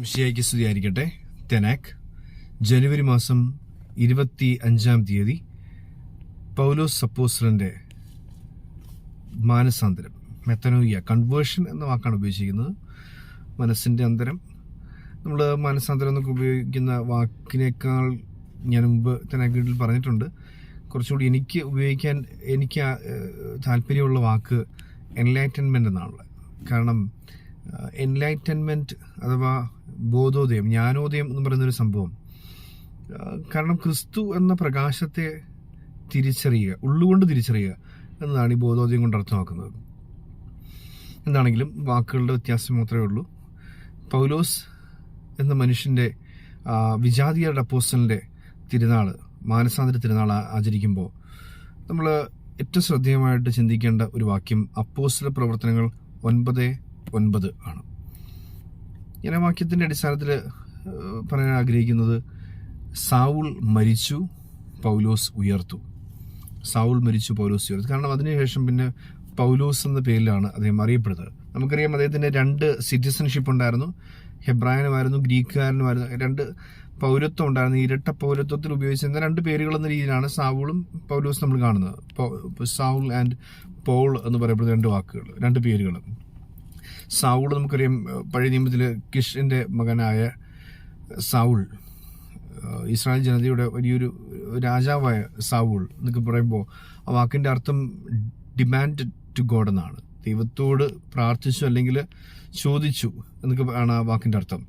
മിഷിയായിക്ക് സ്തുതിയായിരിക്കട്ടെ. തെനാക്ക് ജനുവരി മാസം ഇരുപത്തി അഞ്ചാം തീയതി പൗലോസ് സപ്പോസ്റ്ററിന്റെ മാനസാന്തരം മെത്തനോയ്യ കൺവേർഷൻ എന്ന വാക്കാണ് ഉപയോഗിച്ചിരിക്കുന്നത്. മനസ്സിന്റെ അന്തരം. നമ്മൾ മാനസാന്തരം എന്നൊക്കെ ഉപയോഗിക്കുന്ന വാക്കിനേക്കാൾ ഞാൻ മുമ്പ് തെനാക്കിൽ പറഞ്ഞിട്ടുണ്ട്. കുറച്ചുകൂടി എനിക്ക് ഉപയോഗിക്കാൻ എനിക്ക് താല്പര്യമുള്ള വാക്ക് എൻലൈറ്റൻമെന്റ് എന്നാണുള്ളത്. കാരണം എൻലൈറ്റൻമെന്റ് അഥവാ ബോധോദയം ജ്ഞാനോദയം എന്ന് പറയുന്നൊരു സംഭവം. കാരണം ക്രിസ്തു എന്ന പ്രകാശത്തെ തിരിച്ചറിയുക ഉള്ളുകൊണ്ട് തിരിച്ചറിയുക എന്നതാണ് ഈ ബോധോദയം കൊണ്ട് അർത്ഥമാക്കുന്നത്. എന്താണെങ്കിലും വാക്കുകളുടെ വ്യത്യാസം മാത്രമേ ഉള്ളൂ. പൗലോസ് എന്ന മനുഷ്യന്റെ വിജാതിയരുടെ അപ്പോസ്റ്റലിന്റെ തിരുനാൾ മാനസാന്തര തിരുനാൾ ആചരിക്കുമ്പോൾ നമ്മൾ ഏറ്റവും ശ്രദ്ധേയമായിട്ട് ചിന്തിക്കേണ്ട ഒരു വാക്യം അപ്പോസ്റ്റല പ്രവർത്തനങ്ങൾ ഒൻപത് ഒൻപത് ആണ്. ഞാൻ ആ വാക്യത്തിന്റെ അടിസ്ഥാനത്തിൽ പറയാൻ ആഗ്രഹിക്കുന്നത് സാവുൾ മരിച്ചു പൗലോസ് ഉയർത്തു. സാവുൾ മരിച്ചു പൗലോസ് ഉയർത്തു. കാരണം അതിനുശേഷം പിന്നെ പൗലോസ് എന്ന പേരിലാണ് അദ്ദേഹം അറിയപ്പെടുന്നത്. നമുക്കറിയാം അദ്ദേഹത്തിന് രണ്ട് സിറ്റിസൺഷിപ്പ് ഉണ്ടായിരുന്നു. ഹെബ്രായനുമായിരുന്നു ഗ്രീക്കുകാരനുമായിരുന്നു രണ്ട് പൗരത്വം ഉണ്ടായിരുന്നു. ഇരട്ട പൗരത്വത്തിൽ ഉപയോഗിച്ചിരുന്ന രണ്ട് പേരുകൾ എന്ന രീതിയിലാണ് സാവുളും പൗലോസ് നമ്മൾ കാണുന്നത്. സാവുൾ ആൻഡ് പോൾ എന്ന് പറയപ്പെടുന്ന രണ്ട് വാക്കുകൾ രണ്ട് പേരുകൾ. സാവുൾ നമുക്കറിയാം പഴയ നിയമത്തിൽ കിഷിന്റെ മകനായ സൗൾ ഇസ്രായേൽ ജനതയുടെ വലിയൊരു രാജാവായ സൗൾ എന്നൊക്കെ പറയുമ്പോൾ ആ വാക്കിന്റെ അർത്ഥം ഡിമാൻഡ് ടു ഗോഡ് എന്നാണ്. ദൈവത്തോട് പ്രാർത്ഥിച്ചു അല്ലെങ്കിൽ ചോദിച്ചു എന്നൊക്കെ ആണ് ആ വാക്കിന്റെ അർത്ഥം.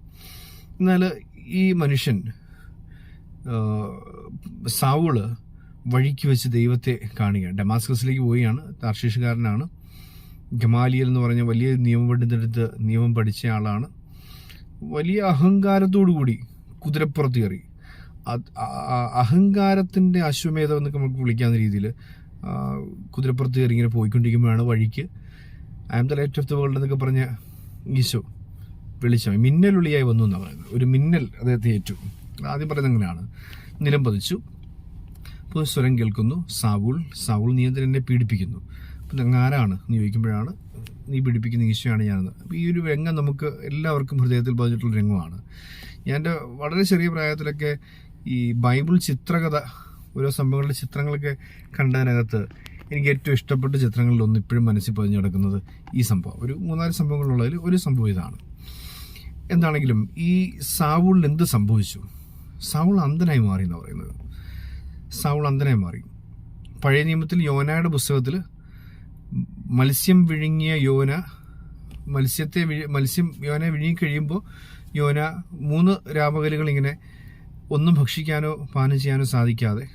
എന്നാൽ ഈ മനുഷ്യൻ സൗൾ വഴിക്ക് വെച്ച് ദൈവത്തെ കാണുക ഡമാസ്കസിലേക്ക് പോവുകയാണ് താർശീഷുകാരനാണ്. ഗമാലിയൽ എന്ന് പറഞ്ഞ വലിയ നിയമം പണ്ഡിതടുത്ത് നിയമം പഠിച്ച ആളാണ്. വലിയ അഹങ്കാരത്തോടു കൂടി കുതിരപ്പുറത്ത് കയറി. അഹങ്കാരത്തിന്റെ അശ്വമേധം എന്നൊക്കെ നമുക്ക് വിളിക്കാവുന്ന രീതിയിൽ കുതിരപ്പുറത്ത് കയറി ഇങ്ങനെ പോയിക്കൊണ്ടിരിക്കുമ്പോഴാണ് വഴിക്ക് I am the light of the world എന്നൊക്കെ പറഞ്ഞ ഈശോ വെളിച്ചം മിന്നലുള്ളിയായി വന്നു എന്നാണ് പറയുന്നത്. ഒരു മിന്നൽ അദ്ദേഹത്തെ ഏറ്റു. ആദ്യം പറയുന്നത് അങ്ങനെയാണ്. നിലം പതിച്ചു. അപ്പോൾ സ്വരം കേൾക്കുന്നു. സാവുൾ സാവുൾ നീ എന്നെ പീഡിപ്പിക്കുന്നു? അപ്പം നീ ചോദിക്കുമ്പോഴാണ് നീ പിടിപ്പിക്കുന്ന ഈശോയാണ് ഞാനെന്ന്. അപ്പോൾ ഈ ഒരു രംഗം നമുക്ക് എല്ലാവർക്കും ഹൃദയത്തിൽ പതിഞ്ഞിട്ടുള്ള രംഗമാണ്. ഞാൻ എന്റെ വളരെ ചെറിയ പ്രായത്തിലൊക്കെ ഈ ബൈബിൾ ചിത്രകഥ ഓരോ സംഭവങ്ങളുടെ ചിത്രങ്ങളൊക്കെ കണ്ടതിനകത്ത് എനിക്ക് ഏറ്റവും ഇഷ്ടപ്പെട്ട ചിത്രങ്ങളിൽ ഒന്ന് ഇപ്പോഴും മനസ്സിൽ പതിഞ്ഞു കിടക്കുന്നത് ഈ സംഭവം. ഒരു മൂന്നാൽ സംഭവങ്ങളുള്ളതിൽ ഒരു സംഭവം ഇതാണ്. എന്താണെങ്കിലും ഈ സാവുളിന് എന്ത് സംഭവിച്ചു? സാവുൾ അന്ധനായി മാറി എന്ന് പറയുന്നത്. സാവുൾ അന്ധനായി മാറി. പഴയ നിയമത്തിൽ യോനയുടെ പുസ്തകത്തിൽ മത്സ്യം വിഴുങ്ങിയ യോന മത്സ്യത്തെ മത്സ്യം യോന വിഴുങ്ങിക്കഴിയുമ്പോൾ യോന മൂന്ന് രാപകലുകൾ ഇങ്ങനെ ഒന്നും ഭക്ഷിക്കാനോ പാനം ചെയ്യാനോ സാധിക്കാതെ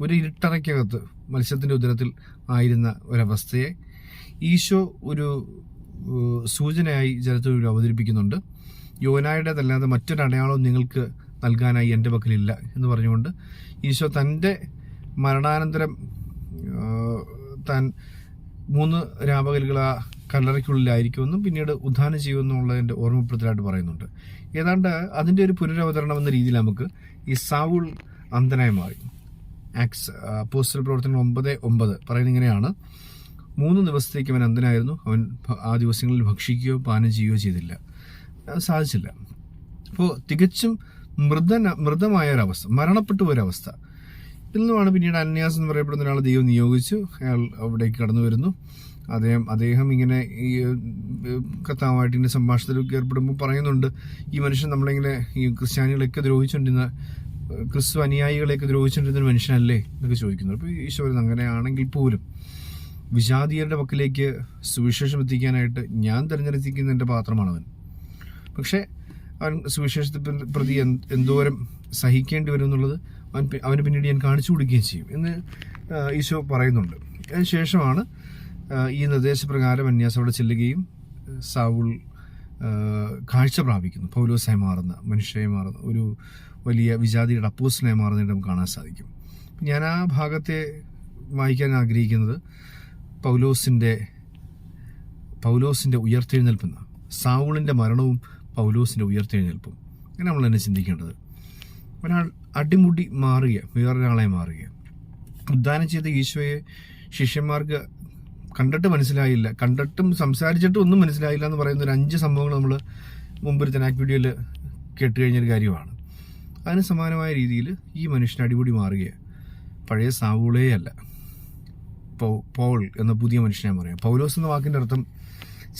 ഒരു ഇരുട്ടറയ്ക്കകത്ത് മത്സ്യത്തിന്റെ ഉദരത്തിൽ ആയിരുന്ന ഒരവസ്ഥയെ ഈശോ ഒരു സൂചനയായി ജലത്തിൽ അവതരിപ്പിക്കുന്നുണ്ട്. യോനായുടേതല്ലാതെ മറ്റൊരു അടയാളവും നിങ്ങൾക്ക് നൽകാനായി എന്റെ പക്കലില്ല എന്ന് പറഞ്ഞുകൊണ്ട് ഈശോ തന്റെ മരണാനന്തരം താൻ മൂന്ന് രാപകലുകൾ ആ കല്ലറയ്ക്കുള്ളിലായിരിക്കുമെന്നും പിന്നീട് ഉദ്ധാനം ചെയ്യുമെന്നുള്ളതിന്റെ ഓർമ്മപ്പെടുത്തലായിട്ട് പറയുന്നുണ്ട്. ഏതാണ്ട് അതിന്റെ ഒരു പുനരവതരണം എന്ന രീതിയിൽ നമുക്ക് ഈ സാവുൾ അന്ധനായി മാറി. ആക്സ് പോസ്റ്റൽ പ്രവർത്തനം ഒമ്പത് ഒമ്പത് പറയുന്നത് ഇങ്ങനെയാണ്. മൂന്ന് ദിവസത്തേക്ക് അവൻ അന്ധനായിരുന്നു. അവൻ ആ ദിവസങ്ങളിൽ ഭക്ഷിക്കുകയോ പാനം ചെയ്യുകയോ ചെയ്തില്ല. സാധിച്ചില്ല. അപ്പോൾ തികച്ചും മൃദന മൃദമായ ഒരവസ്ഥ മരണപ്പെട്ടു പോയൊരവസ്ഥ ഇതിൽ നിന്നുമാണ് പിന്നീട് അന്യാസ് എന്ന് പറയപ്പെടുന്ന ഒരാൾ ദൈവം നിയോഗിച്ചു. അയാൾ അവിടേക്ക് കടന്നു വരുന്നു. അദ്ദേഹം അദ്ദേഹം ഇങ്ങനെ ഈ കർത്താവുമായിട്ട് ഇങ്ങനെ സംഭാഷണത്തിലൊക്കെ ഏർപ്പെടുമ്പോൾ പറയുന്നുണ്ട് ഈ മനുഷ്യൻ നമ്മളിങ്ങനെ ഈ ക്രിസ്ത്യാനികളെയൊക്കെ ദ്രോഹിച്ചുകൊണ്ടിരുന്ന ക്രിസ്തു അനുയായികളെയൊക്കെ ദ്രോഹിച്ചുകൊണ്ടിരുന്ന ഒരു മനുഷ്യനല്ലേ എന്നൊക്കെ ചോദിക്കുന്നു. അപ്പോൾ ഈശോ അങ്ങനെ അങ്ങനെയാണെങ്കിൽ പോലും വിജാതീയരുടെ പക്കലേക്ക് സുവിശേഷം എത്തിക്കാനായിട്ട് ഞാൻ തിരഞ്ഞെടുത്തിരിക്കുന്ന എന്റെ പാത്രമാണവൻ പക്ഷേ അവൻ സുവിശേഷത്തെ പ്രതി എന്തോരം സഹിക്കേണ്ടി വരും എന്നുള്ളത് അവൻ അവന് പിന്നീട് ഞാൻ കാണിച്ചു കൊടുക്കുകയും ചെയ്യും എന്ന് ഈശോ പറയുന്നുണ്ട്. അതിനുശേഷമാണ് ഈ നിർദ്ദേശപ്രകാരം അന്യാസം അവിടെ ചെല്ലുകയും സാവുൾ കാഴ്ച പ്രാപിക്കുന്നു. പൗലോസായി മാറുന്ന മനുഷ്യരായി മാറുന്ന ഒരു വലിയ വിജാതിയുടെ അപ്പോസ്റ്റലായി മാറുന്നതായിട്ട് നമുക്ക് കാണാൻ സാധിക്കും. ഞാൻ ആ ഭാഗത്തെ വായിക്കാൻ ആഗ്രഹിക്കുന്നത് പൗലോസിന്റെ പൗലോസിന്റെ ഉയർത്തെഴുന്നേൽപ്പെന്ന സാവുളിന്റെ മരണവും പൗലോസിന്റെ ഉയർത്തെഴുന്നേൽപ്പും. അങ്ങനെ നമ്മൾ തന്നെ ചിന്തിക്കേണ്ടത്. ഒരാൾ അടിമുടി മാറുക വേറൊരാളെ മാറുക ഉദ്ധാനം ചെയ്ത ഈശോയെ ശിഷ്യന്മാർക്ക് കണ്ടിട്ട് മനസ്സിലായില്ല. കണ്ടിട്ടും സംസാരിച്ചിട്ടും ഒന്നും മനസ്സിലായില്ല എന്ന് പറയുന്ന ഒരു അഞ്ച് സംഭവങ്ങൾ നമ്മൾ മുമ്പ് ഒരു വീഡിയോയിൽ വീഡിയോയിൽ കേട്ടുകഴിഞ്ഞൊരു കാര്യമാണ്. അതിന് സമാനമായ രീതിയിൽ ഈ മനുഷ്യൻ അടിപൊളി മാറുക പഴയ സാവൂളേ അല്ല. പൗൾ എന്ന പുതിയ മനുഷ്യനെ പറയാം പൗലോസ് എന്ന വാക്കിന്റെ അർത്ഥം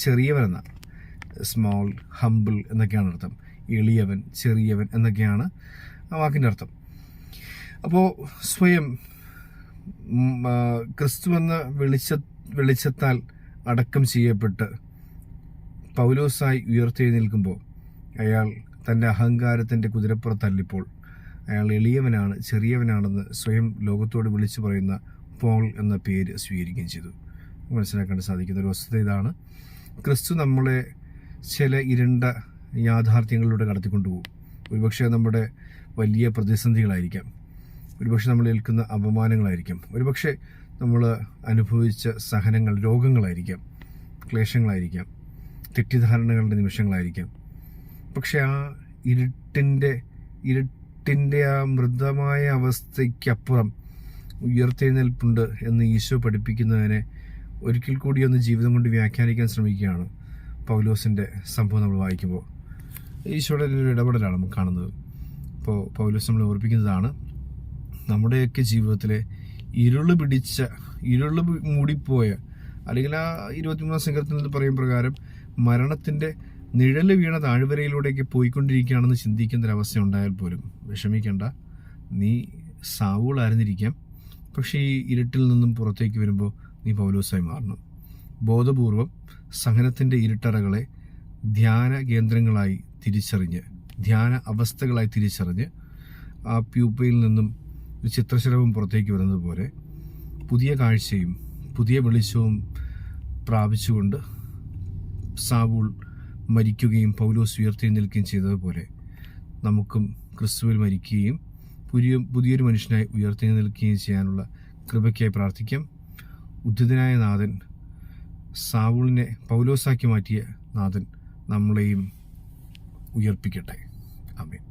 ചെറിയവനെന്ന സ്മോൾ ഹമ്പിൾ എന്നൊക്കെയാണ് അർത്ഥം. എളിയവൻ ചെറിയവൻ എന്നൊക്കെയാണ് ആ വാക്കിന്റെ അർത്ഥം. അപ്പോൾ സ്വയം ക്രിസ്തു എന്ന വെളിച്ച വെളിച്ചത്താൽ അടക്കം ചെയ്യപ്പെട്ട് പൗലോസായി ഉയർത്തെഴുന്നേൽക്കുമ്പോൾ അയാൾ തന്റെ അഹങ്കാരത്തിന്റെ കുതിരപ്പുറത്തല്ലിപ്പോൾ അയാൾ എളിയവനാണ് ചെറിയവനാണെന്ന് സ്വയം ലോകത്തോട് വിളിച്ചു പറയുന്ന പോൾ എന്ന പേര് സ്വീകരിക്കുകയും ചെയ്തു. മനസ്സിലാക്കാൻ സാധിക്കുന്ന ഒരു വസ്തുത ഇതാണ്. ക്രിസ്തു നമ്മളെ ചില ഇരുണ്ട യാഥാർത്ഥ്യങ്ങളിലൂടെ കടത്തിക്കൊണ്ടുപോകും. ഒരുപക്ഷെ നമ്മുടെ വലിയ പ്രതിസന്ധികളായിരിക്കാം. ഒരുപക്ഷെ നമ്മൾ ഏൽക്കുന്ന അപമാനങ്ങളായിരിക്കാം. ഒരുപക്ഷെ നമ്മൾ അനുഭവിച്ച സഹനങ്ങൾ രോഗങ്ങളായിരിക്കാം. ക്ലേശങ്ങളായിരിക്കാം. തെറ്റിദ്ധാരണകളുടെ നിമിഷങ്ങളായിരിക്കാം. പക്ഷെ ആ ഇരുട്ടിന്റെ ഇരുട്ടിന്റെ ആ മൃദമായ അവസ്ഥയ്ക്കപ്പുറം ഉയർത്തെഴുന്നേൽപ്പുണ്ട് എന്ന് ഈശോ പഠിപ്പിക്കുന്നതിനെ ഒരിക്കൽ കൂടി ഒന്ന് ജീവിതം കൊണ്ട് വ്യാഖ്യാനിക്കാൻ ശ്രമിക്കുകയാണ് പൗലോസിന്റെ സംഭവം നമ്മൾ വായിക്കുമ്പോൾ. ഈശോയുടെ ഒരു ഇടപെടലാണ് നമുക്ക് കാണുന്നത്. ഇപ്പോൾ പൗലോസ് നമ്മൾ ഓർപ്പിക്കുന്നതാണ് നമ്മുടെയൊക്കെ ജീവിതത്തിലെ ഇരുൾ പിടിച്ച ഇരുൾ മൂടിപ്പോയ അല്ലെങ്കിൽ ആ ഇരുപത്തിമൂന്നാം സംഘത്തിൽ പറയും പ്രകാരം മരണത്തിന്റെ നിഴൽ വീണ താഴ്വരയിലൂടെയൊക്കെ പോയിക്കൊണ്ടിരിക്കുകയാണെന്ന് ചിന്തിക്കുന്ന ഒരവസ്ഥ ഉണ്ടായാൽ പോലും വിഷമിക്കേണ്ട. നീ സാവുകളായിരുന്നിരിക്കാം പക്ഷേ ഈ ഇരുട്ടിൽ നിന്നും പുറത്തേക്ക് വരുമ്പോൾ നീ പൗലോസായി മാറണം. ബോധപൂർവം സഹനത്തിന്റെ ഇരുട്ടറകളെ ധ്യാന കേന്ദ്രങ്ങളായി തിരിച്ചറിഞ്ഞ് ധ്യാന അവസ്ഥകളായി തിരിച്ചറിഞ്ഞ് ആ പ്യൂപ്പയിൽ നിന്നും ഒരു പുറത്തേക്ക് വരുന്നത് പോലെ പുതിയ കാഴ്ചയും പുതിയ വെളിച്ചവും പ്രാപിച്ചുകൊണ്ട് സാവൂൾ മരിക്കുകയും പൗലോസ് ഉയർത്തെഴുന്നേൽക്കുകയും ചെയ്തതുപോലെ നമുക്കും ക്രിസ്തുവിൽ മരിക്കുകയും പുതിയ പുതിയൊരു മനുഷ്യനായി ഉയർത്തെഴുന്നേൽക്കുകയും ചെയ്യാനുള്ള കൃപയ്ക്കായി പ്രാർത്ഥിക്കാം. ഉദ്ധിതനായ നാഥൻ സാവൂളിനെ പൗലോസാക്കി മാറ്റിയ നാഥൻ നമ്മളെയും ഉയർപ്പിക്കട്ടെ. آمین